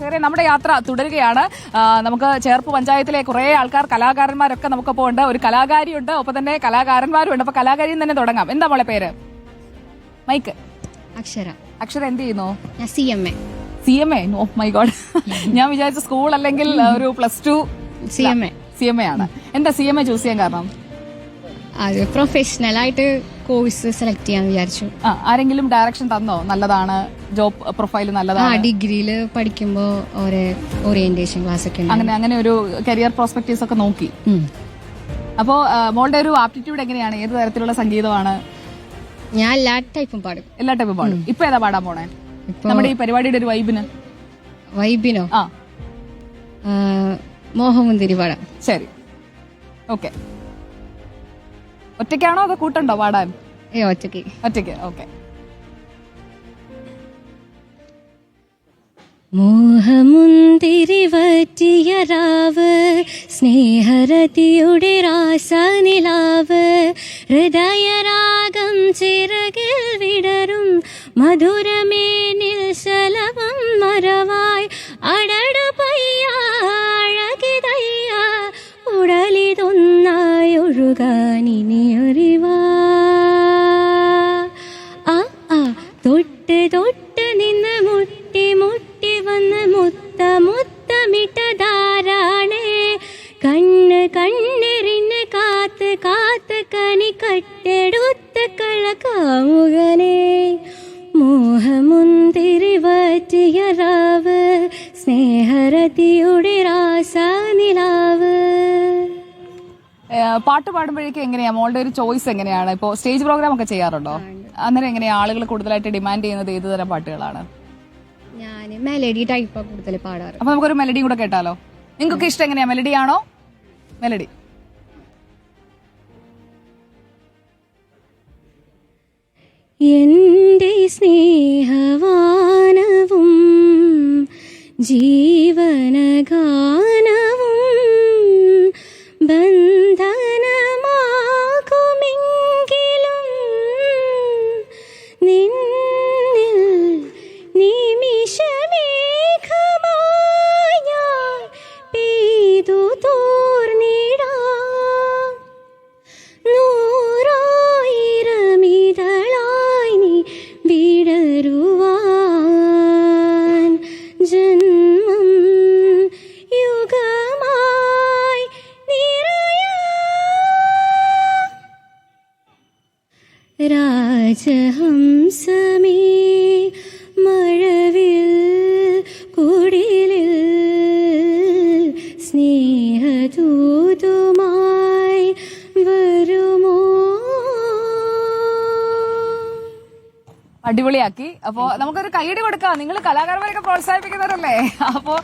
പ്രേക്ഷകരെ നമ്മുടെ യാത്ര തുടരുകയാണ്. നമുക്ക് ചേർപ്പ് പഞ്ചായത്തിലെ കുറെ ആൾക്കാർ കലാകാരന്മാരൊക്കെ നമുക്കൊപ്പം ഉണ്ട്. ഒരു കലാകാരിയുണ്ട് ഒപ്പം തന്നെ കലാകാരന്മാരും ഉണ്ട് അപ്പൊ കലാകാരിയിൽ നിന്ന് തന്നെ തുടങ്ങാം. എന്താ മോളെ പേര്? മൈക്ക്. അക്ഷര. അക്ഷര എന്ത് ചെയ്യുന്നു? ഞാൻ C M A C M A oh my god. ഞാൻ വിചാരിച്ച സ്കൂൾ അല്ലെങ്കിൽ ഒരു plus two C M A C M A ആണ്. എന്താ സി എം എ ചൂസ് ചെയ്യാൻ കാരണം? അത് പ്രൊഫഷണൽ ആയിട്ട് കോഴ്സ് സെലക്ട് ചെയ്യാൻ വിചാരിച്ചു. ആ ആരെങ്കിലും ഡയറക്ഷൻ തന്നോ? നല്ലതാണ്. ജോബ് പ്രൊഫൈൽ ആ നല്ലതാണ്. ഡിഗ്രിയിൽ പഠിക്കുമ്പോ ഓരോ ഓറിയന്റേഷൻ ക്ലാസ് ഒക്കെ ഉണ്ട്. അങ്ങനെ അങ്ങനെ ഒരു കരിയർ പ്രോസ്പെക്ടീവ്സ് ഒക്കെ നോക്കി. ഉം. അപ്പോ ആ, മോളുടെ ഒരു ആപ്റ്റിറ്റ്യൂഡ് എങ്ങനെയാണ്? ഏത് തരത്തിലുള്ള സംഗീതമാണ്? ഞാൻ എല്ലാ ടൈപ്പും പാടും. എല്ലാ ടൈപ്പും പാടും. ഇപ്പൊ ഏതാ പാടാൻ പോണേ? ഇപ്പൊ നമ്മുടെ ഈ പരിപാടിയുടെ ഒരു വൈബിന്. വൈബിനോ? ആ, മോഹമുന്തിരി പാടാം. ശരി. ഓക്കെ. ഒറ്റയ്ക്കാണോ അതോ കൂട്ടുണ്ടോ പാടാൻ ഏ ഒറ്റയ്ക്ക്. ഒറ്റയ്ക്ക് ഓക്കെ. മോഹമുന്തിരി വറ്റിയ രാവ് സ്നേഹരതിയുടെ രാസനിലാവ് ഹൃദയരാഗം ചിറകിൽ വിടരും മധുരമേനിൽ അറിവാ ആ ആ തൊട്ട് തൊട്ട് നിന്ന് മുട്ടി മുട്ടി വന്ന് മുത്ത മുത്തമിട്ടതാരാണേ കണ്ണ് കണ്ണെറിഞ്ഞ് പാട്ട് പാടുമ്പോഴേക്കും എങ്ങനെയാ? മോളുടെ ഒരു ചോയ്സ് എങ്ങനെയാണ്? ഇപ്പോ സ്റ്റേജ് പ്രോഗ്രാം ഒക്കെ ചെയ്യാറുണ്ടോ? അന്നേരം എങ്ങനെയാ ആളുകൾ കൂടുതലായിട്ട് ഡിമാൻഡ് ചെയ്യുന്നത് ഏത് തരം പാട്ടുകളാണ്? ഞാൻ മെലഡി ടൈപ്പ് കൂടുതൽ പാടാറ്. അപ്പൊ നമുക്കൊരു മെലഡിയും കൂടെ കേട്ടാലോ? നിങ്ങൾക്ക് ഇഷ്ടം എങ്ങനെയാ? മെലഡി ആണോ? മെലഡി എന്റെ സ്നേഹവാനവും ജീവനഗാനവും വരുമോ? അടിപൊളിയാക്കി. അപ്പോ നമുക്കൊരു കൈയടി കൊടുക്കാം. നിങ്ങൾ കലാകാരന്മാരൊക്കെ പ്രോത്സാഹിപ്പിക്കുന്നവരല്ലേ? അപ്പോ